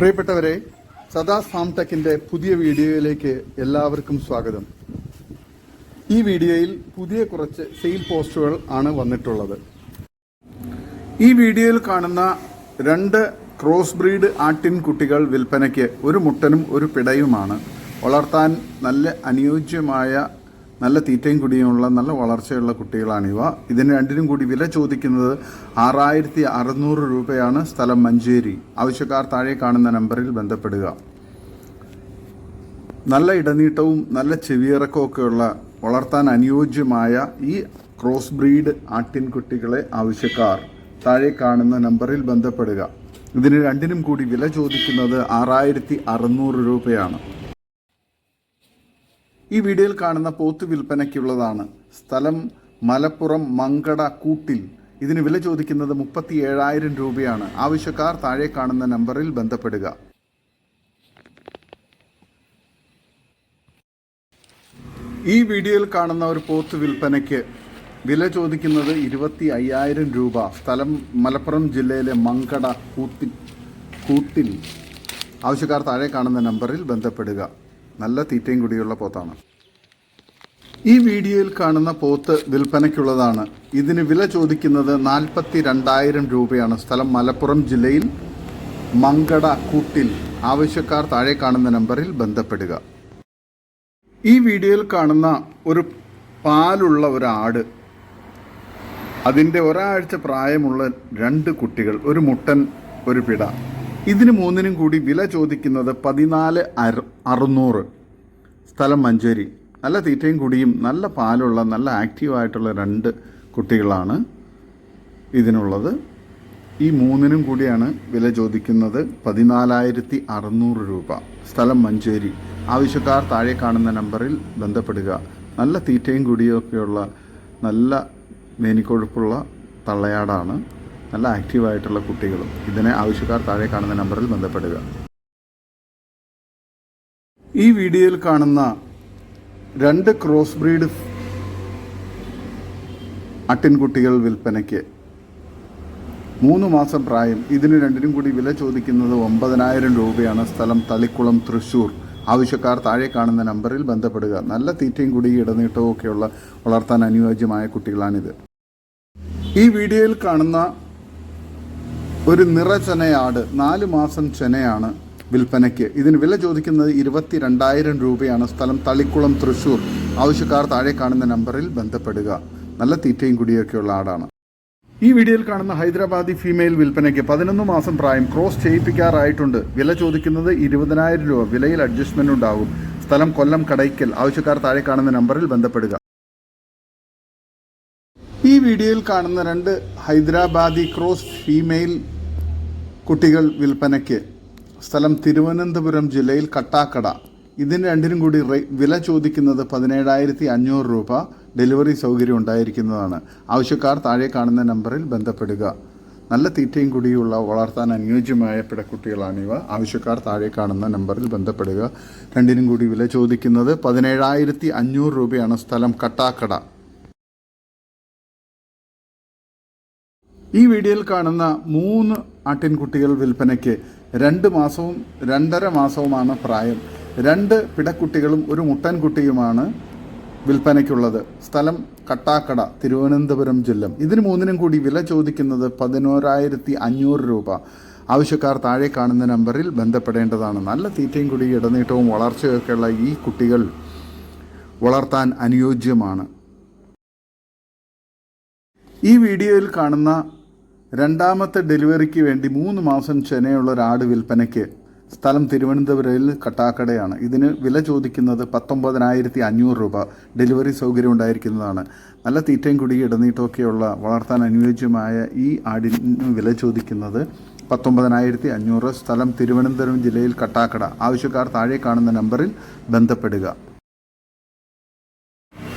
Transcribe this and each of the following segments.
പ്രിയപ്പെട്ടവരെ സദാ ഫാം ടെക്കിന്റെ പുതിയ വീഡിയോയിലേക്ക് എല്ലാവർക്കും സ്വാഗതം. ഈ വീഡിയോയിൽ പുതിയ കുറച്ച് സെയിൽ പോസ്റ്റുകൾ ആണ് വന്നിട്ടുള്ളത്. ഈ വീഡിയോയിൽ കാണുന്ന രണ്ട് ക്രോസ് ബ്രീഡ് ആട്ടിൻ കുട്ടികൾ വിൽപ്പനയ്ക്ക് ഒരു മുട്ടനും ഒരു പിടയുമാണ്. വളർത്താൻ നല്ല അനുയോജ്യമായ നല്ല തീറ്റയും കുടിയുമുള്ള നല്ല വളർച്ചയുള്ള കുട്ടികളാണിവ. ഇതിന് രണ്ടിനും കൂടി വില ചോദിക്കുന്നത് ആറായിരത്തി അറുന്നൂറ് രൂപയാണ് സ്ഥലം മഞ്ചേരി. ആവശ്യക്കാർ താഴെ കാണുന്ന നമ്പറിൽ ബന്ധപ്പെടുക. നല്ല ഇടനീട്ടവും നല്ല ചെവിയിറക്കമൊക്കെയുള്ള വളർത്താൻ അനുയോജ്യമായ ഈ ക്രോസ് ബ്രീഡ് ആട്ടിൻകുട്ടികളെ ആവശ്യക്കാർ താഴെ കാണുന്ന നമ്പറിൽ ബന്ധപ്പെടുക. ഇതിന് രണ്ടിനും കൂടി വില ചോദിക്കുന്നത് ആറായിരത്തി അറുന്നൂറ് രൂപയാണ്. ഈ വീഡിയോയിൽ കാണുന്ന പോത്ത് വിൽപ്പനയ്ക്കുള്ളതാണ്. സ്ഥലം മലപ്പുറം മങ്കട കൂട്ടിൽ. ഇതിന് വില ചോദിക്കുന്നത് മുപ്പത്തി ഏഴായിരം രൂപയാണ്. ആവശ്യക്കാർ താഴെ കാണുന്ന നമ്പറിൽ ബന്ധപ്പെടുക. ഈ വീഡിയോയിൽ കാണുന്ന ഒരു പോത്ത് വിൽപ്പനയ്ക്ക് വില ചോദിക്കുന്നത് ഇരുപത്തി അയ്യായിരം രൂപ. സ്ഥലം മലപ്പുറം ജില്ലയിലെ മങ്കട കൂത്തി കൂട്ടിൽ. ആവശ്യക്കാർ താഴെ കാണുന്ന നമ്പറിൽ ബന്ധപ്പെടുക. നല്ല തീറ്റയും കുടിയുള്ള പോത്താണ്. ഈ വീഡിയോയിൽ കാണുന്ന പോത്ത് വിൽപ്പനയ്ക്കുള്ളതാണ്. ഇതിന് വില ചോദിക്കുന്നത് നാൽപ്പത്തി രണ്ടായിരം രൂപയാണ്. സ്ഥലം മലപ്പുറം ജില്ലയിൽ മങ്കട കൂട്ടിൽ. ആവശ്യക്കാർ താഴെ കാണുന്ന നമ്പറിൽ ബന്ധപ്പെടുക. ഈ വീഡിയോയിൽ കാണുന്ന ഒരു പാലുള്ള ഒരു ആട് അതിന്റെ ഒരാഴ്ച പ്രായമുള്ള രണ്ട് കുട്ടികൾ. ഒരു മുട്ടൻ ഒരു പിട. ഇതിന് മൂന്നിനും കൂടി വില ചോദിക്കുന്നത് പതിനാല് അറു അറുന്നൂറ്. സ്ഥലം മഞ്ചേരി. നല്ല തീറ്റയും കുടിയും നല്ല പാലുള്ള നല്ല ആക്റ്റീവായിട്ടുള്ള രണ്ട് കുട്ടികളാണ് ഇതിനുള്ളത്. ഈ മൂന്നിനും കൂടിയാണ് വില ചോദിക്കുന്നത് പതിനാലായിരത്തി അറുന്നൂറ് രൂപ. സ്ഥലം മഞ്ചേരി. ആവശ്യക്കാർ താഴെ കാണുന്ന നമ്പറിൽ ബന്ധപ്പെടുക. നല്ല തീറ്റയും കുടിയൊക്കെയുള്ള നല്ല മേനിക്കൊഴുപ്പുള്ള തള്ളയാടാണ്. നല്ല ആക്റ്റീവായിട്ടുള്ള കുട്ടികളും ഇതിനെ ആവശ്യക്കാർ താഴെ കാണുന്ന നമ്പറിൽ ബന്ധപ്പെടുക. ഈ വീഡിയോയിൽ കാണുന്ന രണ്ട് ക്രോസ് ബ്രീഡ് അട്ടിൻകുട്ടികൾ വിൽപ്പനയ്ക്ക് മൂന്ന് മാസം പ്രായം. ഇതിന് രണ്ടിനും കൂടി വില ചോദിക്കുന്നത് ഒമ്പതിനായിരം രൂപയാണ്. സ്ഥലം തളിക്കുളം തൃശ്ശൂർ. ആവശ്യക്കാർ താഴെ കാണുന്ന നമ്പറിൽ ബന്ധപ്പെടുക. നല്ല തീറ്റയും കൂടി ഇടനീട്ടവും ഒക്കെയുള്ള വളർത്താൻ അനുയോജ്യമായ കുട്ടികളാണിത്. ഈ വീഡിയോയിൽ കാണുന്ന ഒരു നിറചെനയാട് നാല് മാസം ചെനയാണ് വിൽപ്പനയ്ക്ക്. ഇതിന് വില ചോദിക്കുന്നത് ഇരുപത്തി രണ്ടായിരം രൂപയാണ്. സ്ഥലം തളിക്കുളം തൃശൂർ. ആവശ്യക്കാർ താഴെ കാണുന്ന നമ്പറിൽ ബന്ധപ്പെടുക. നല്ല തീറ്റയും കുടിയൊക്കെയുള്ള ആടാണ്. ഈ വീഡിയോയിൽ കാണുന്ന ഹൈദരാബാദി ഫീമെയിൽ വിൽപ്പനയ്ക്ക് പതിനൊന്ന് മാസം പ്രായം ക്രോസ് ചെയ്യിപ്പിക്കാറായിട്ടുണ്ട്. വില ചോദിക്കുന്നത് ഇരുപതിനായിരം രൂപ. വിലയിൽ അഡ്ജസ്റ്റ്മെന്റ് ഉണ്ടാകും. സ്ഥലം കൊല്ലം കടയ്ക്കൽ. ആവശ്യക്കാർ താഴെ കാണുന്ന നമ്പറിൽ ബന്ധപ്പെടുക. ഈ വീഡിയോയിൽ കാണുന്ന രണ്ട് ഹൈദരാബാദി ക്രോസ് ഫീമെയിൽ കുട്ടികൾ വിൽപ്പനയ്ക്ക്. സ്ഥലം തിരുവനന്തപുരം ജില്ലയിൽ കട്ടാക്കട. ഇതിന് രണ്ടിനും കൂടി വില ചോദിക്കുന്നത് പതിനേഴായിരത്തി അഞ്ഞൂറ് രൂപ. ഡെലിവറി സൗകര്യം ഉണ്ടായിരിക്കുന്നതാണ്. ആവശ്യക്കാർ താഴെ കാണുന്ന നമ്പറിൽ ബന്ധപ്പെടുക. നല്ല തീറ്റയും കൂടിയുള്ള വളർത്താൻ അനുയോജ്യമായ പിടക്കുട്ടികളാണിവ ആവശ്യക്കാർ താഴെ കാണുന്ന നമ്പറിൽ ബന്ധപ്പെടുക. രണ്ടിനും കൂടി വില ചോദിക്കുന്നത് പതിനേഴായിരത്തി അഞ്ഞൂറ് രൂപയാണ് സ്ഥലം കട്ടാക്കട. ഈ വീഡിയോയിൽ കാണുന്ന മൂന്ന് ആട്ടിൻകുട്ടികൾ വിൽപ്പനയ്ക്ക് രണ്ട് മാസവും രണ്ടര മാസവുമാണ് പ്രായം. രണ്ട് പിടക്കുട്ടികളും ഒരു മുട്ടൻകുട്ടിയുമാണ് വിൽപ്പനയ്ക്കുള്ളത്. സ്ഥലം കട്ടാക്കട തിരുവനന്തപുരം ജില്ല. ഇതിന് മൂന്നിനും കൂടി വില ചോദിക്കുന്നത് പതിനോരായിരത്തി അഞ്ഞൂറ് രൂപ. ആവശ്യക്കാർ താഴെ കാണുന്ന നമ്പറിൽ ബന്ധപ്പെടേണ്ടതാണ്. നല്ല തീറ്റയും കൂടി ഇടനീട്ടവും വളർച്ചയൊക്കെയുള്ള ഈ കുട്ടികൾ വളർത്താൻ അനുയോജ്യമാണ്. ഈ വീഡിയോയിൽ കാണുന്ന രണ്ടാമത്തെ ഡെലിവറിക്ക് വേണ്ടി മൂന്ന് മാസം ചെനയുള്ള ഒരാട് വിൽപ്പനയ്ക്ക് സ്ഥലം തിരുവനന്തപുരയിൽ കട്ടാക്കടയാണ്. ഇതിന് വില ചോദിക്കുന്നത് പത്തൊമ്പതിനായിരത്തി അഞ്ഞൂറ് രൂപ. ഡെലിവറി സൗകര്യം ഉണ്ടായിരിക്കുന്നതാണ്. നല്ല തീറ്റയും കുടി ഇടനീട്ടമൊക്കെയുള്ള വളർത്താൻ അനുയോജ്യമായ ഈ ആടിന് വില ചോദിക്കുന്നത് പത്തൊമ്പതിനായിരത്തി അഞ്ഞൂറ് സ്ഥലം തിരുവനന്തപുരം ജില്ലയിൽ കട്ടാക്കട. ആവശ്യക്കാർ താഴെ കാണുന്ന നമ്പറിൽ ബന്ധപ്പെടുക.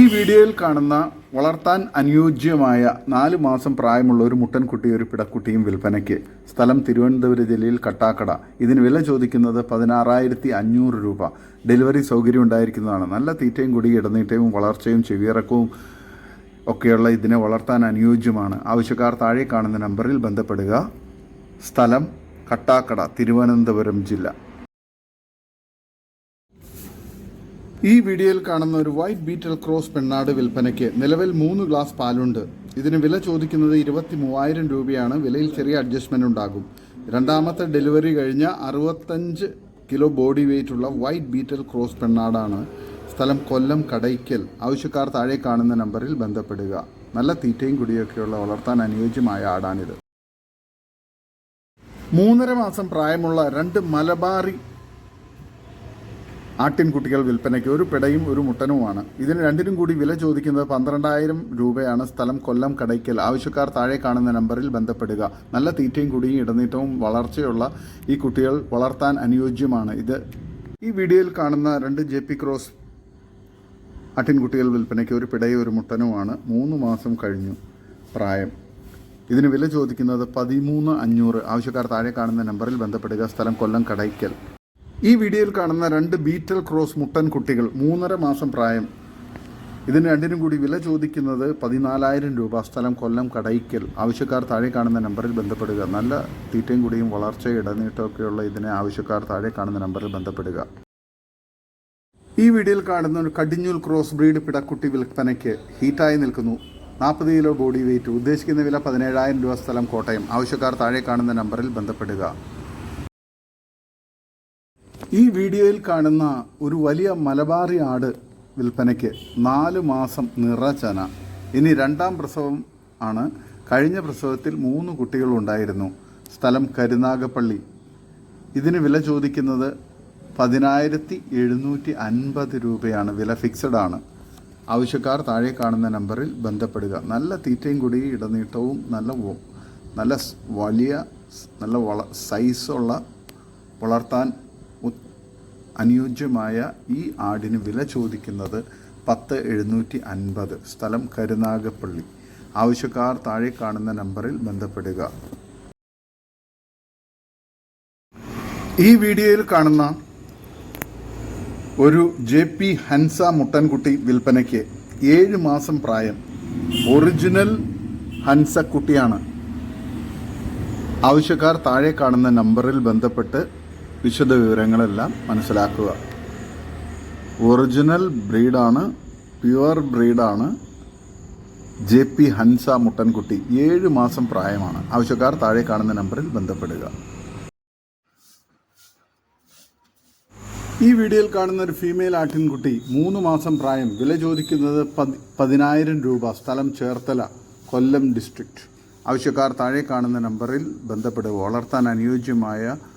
ഈ വീഡിയോയിൽ കാണുന്ന വളർത്താൻ അനുയോജ്യമായ നാല് മാസം പ്രായമുള്ള ഒരു മുട്ടൻകുട്ടി ഒരു പിടക്കുട്ടിയും വിൽപ്പനയ്ക്ക്. സ്ഥലം തിരുവനന്തപുരം ജില്ലയിൽ കട്ടാക്കട. ഇതിന് വില ചോദിക്കുന്നത് പതിനാറായിരത്തി അഞ്ഞൂറ് രൂപ. ഡെലിവറി സൗകര്യം ഉണ്ടായിരിക്കുന്നതാണ്. നല്ല തീറ്റയും കുടി ഇടനീട്ടവും വളർച്ചയും ചെവിയിറക്കവും ഒക്കെയുള്ള ഇതിനെ വളർത്താൻ അനുയോജ്യമാണ്. ആവശ്യക്കാർ താഴെ കാണുന്ന നമ്പറിൽ ബന്ധപ്പെടുക. സ്ഥലം കട്ടാക്കട തിരുവനന്തപുരം ജില്ല. ഈ വീഡിയോയിൽ കാണുന്ന ഒരു വൈറ്റ് ബീറ്റൽ ക്രോസ് പെണ്ണാട് വിൽപ്പനയ്ക്ക് നിലവിൽ മൂന്ന് ഗ്ലാസ് പാലുണ്ട്. ഇതിന് വില ചോദിക്കുന്നത് ഇരുപത്തി മൂവായിരം രൂപയാണ്. വിലയിൽ ചെറിയ അഡ്ജസ്റ്റ്മെന്റ് ഉണ്ടാകും. രണ്ടാമത്തെ ഡെലിവറി കഴിഞ്ഞ അറുപത്തഞ്ച് കിലോ ബോഡി വെയിറ്റ് ഉള്ള വൈറ്റ് ബീറ്റൽ ക്രോസ് പെണ്ണാടാണ്. സ്ഥലം കൊല്ലം കടയ്ക്കൽ. ആവശ്യക്കാർ താഴെ കാണുന്ന നമ്പറിൽ ബന്ധപ്പെടുക. നല്ല തീറ്റയും കുടിയൊക്കെയുള്ള വളർത്താൻ അനുയോജ്യമായ ആടാണിത്. മൂന്നര മാസം പ്രായമുള്ള രണ്ട് മലബാറി ആട്ടിൻകുട്ടികൾ വിൽപ്പനയ്ക്ക് ഒരു പിടയും ഒരു മുട്ടനുമാണ്. ഇതിന് രണ്ടിനും കൂടി വില ചോദിക്കുന്നത് പന്ത്രണ്ടായിരം രൂപയാണ്. സ്ഥലം കൊല്ലം കടയ്ക്കൽ. ആവശ്യക്കാർ താഴെ കാണുന്ന നമ്പറിൽ ബന്ധപ്പെടുക. നല്ല തീറ്റയും കുടിയും ഇടനീട്ടവും വളർച്ചയുള്ള ഈ കുട്ടികൾ വളർത്താൻ അനുയോജ്യമാണ്. ഇത് ഈ വീഡിയോയിൽ കാണുന്ന രണ്ട് ജെ പി ക്രോസ് ആട്ടിൻകുട്ടികൾ വിൽപ്പനയ്ക്ക് ഒരു പിടയും ഒരു മുട്ടനുമാണ്. മൂന്ന് മാസം കഴിഞ്ഞു പ്രായം. ഇതിന് വില ചോദിക്കുന്നത് പതിമൂന്ന് അഞ്ഞൂറ്. ആവശ്യക്കാർ താഴെ കാണുന്ന നമ്പറിൽ ബന്ധപ്പെടുക. സ്ഥലം കൊല്ലം കടയ്ക്കൽ. ഈ വീഡിയോയിൽ കാണുന്ന രണ്ട് ബീറ്റൽ ക്രോസ് മുട്ടൻ കുട്ടികൾ മൂന്നര മാസം പ്രായം. ഇതിന് രണ്ടിനും കൂടി വില ചോദിക്കുന്നത് പതിനാലായിരം രൂപ. സ്ഥലം കൊല്ലം കടയ്ക്കൽ. ആവശ്യക്കാർ താഴെ കാണുന്ന നമ്പറിൽ ബന്ധപ്പെടുക. നല്ല തീറ്റയും കൂടിയും വളർച്ച ഇടനീട്ടമൊക്കെയുള്ള ഇതിനെ ആവശ്യക്കാർ താഴെ കാണുന്ന നമ്പറിൽ ബന്ധപ്പെടുക. ഈ വീഡിയോയിൽ കാണുന്ന ഒരു കടിഞ്ഞൂൽ ക്രോസ് ബ്രീഡ് പിടക്കുട്ടി വിൽപ്പനയ്ക്ക് ഹീറ്റായി നിൽക്കുന്നു. നാൽപ്പത് കിലോ ബോഡി വെയിറ്റ്. ഉദ്ദേശിക്കുന്ന വില പതിനേഴായിരം രൂപ സ്ഥലം കോട്ടയം. ആവശ്യക്കാർ താഴെ കാണുന്ന നമ്പറിൽ ബന്ധപ്പെടുക. ഈ വീഡിയോയിൽ കാണുന്ന ഒരു വലിയ മലബാറി ആട് വിൽപ്പനയ്ക്ക് നാല് മാസം നിറചന ഇനി രണ്ടാം പ്രസവം ആണ്. കഴിഞ്ഞ പ്രസവത്തിൽ മൂന്ന് കുട്ടികളുണ്ടായിരുന്നു സ്ഥലം കരുനാഗപ്പള്ളി. ഇതിന് വില ചോദിക്കുന്നത് പതിനായിരത്തി എഴുന്നൂറ്റി അൻപത് രൂപയാണ്. വില ഫിക്സഡ് ആണ്. ആവശ്യക്കാർ താഴെ കാണുന്ന നമ്പറിൽ ബന്ധപ്പെടുക. നല്ല തീറ്റയും കൂടി ഇടനീട്ടവും നല്ല നല്ല വലിയ നല്ല വള സൈസുള്ള വളർത്താൻ അനുയോജ്യമായ ഈ ആടിന് വില ചോദിക്കുന്നത് പത്ത് എഴുന്നൂറ്റി അൻപത്. സ്ഥലം കരുനാഗപ്പള്ളി. ആവശ്യക്കാർ താഴെ കാണുന്ന നമ്പറിൽ ബന്ധപ്പെടുക. ഈ വീഡിയോയിൽ കാണുന്ന ഒരു ജെ പി ഹൻസ മുട്ടൻകുട്ടി വിൽപ്പനയ്ക്ക് ഏഴ് മാസം പ്രായം. ഒറിജിനൽ ഹൻസക്കുട്ടിയാണ്. ആവശ്യക്കാർ താഴെ കാണുന്ന നമ്പറിൽ ബന്ധപ്പെട്ട് വിശദ വിവരങ്ങളെല്ലാം മനസ്സിലാക്കുക. ഒറിജിനൽ ബ്രീഡാണ് പ്യുവർ ബ്രീഡാണ് ജെ പി ഹൻസ മുട്ടൻകുട്ടി. ഏഴ് മാസം പ്രായമാണ്. ആവശ്യക്കാർ താഴെ കാണുന്ന നമ്പറിൽ ബന്ധപ്പെടുക. ഈ വീഡിയോയിൽ കാണുന്ന ഒരു ഫീമെയിൽ ആട്ടിൻകുട്ടി മൂന്ന് മാസം പ്രായം വില ചോദിക്കുന്നത് പതി- പതിനായിരം രൂപ സ്ഥലം ചേർത്തല കൊല്ലം ഡിസ്ട്രിക്റ്റ് ആവശ്യക്കാർ താഴെ കാണുന്ന നമ്പറിൽ ബന്ധപ്പെടുക. വളർത്താൻ അനുയോജ്യമായ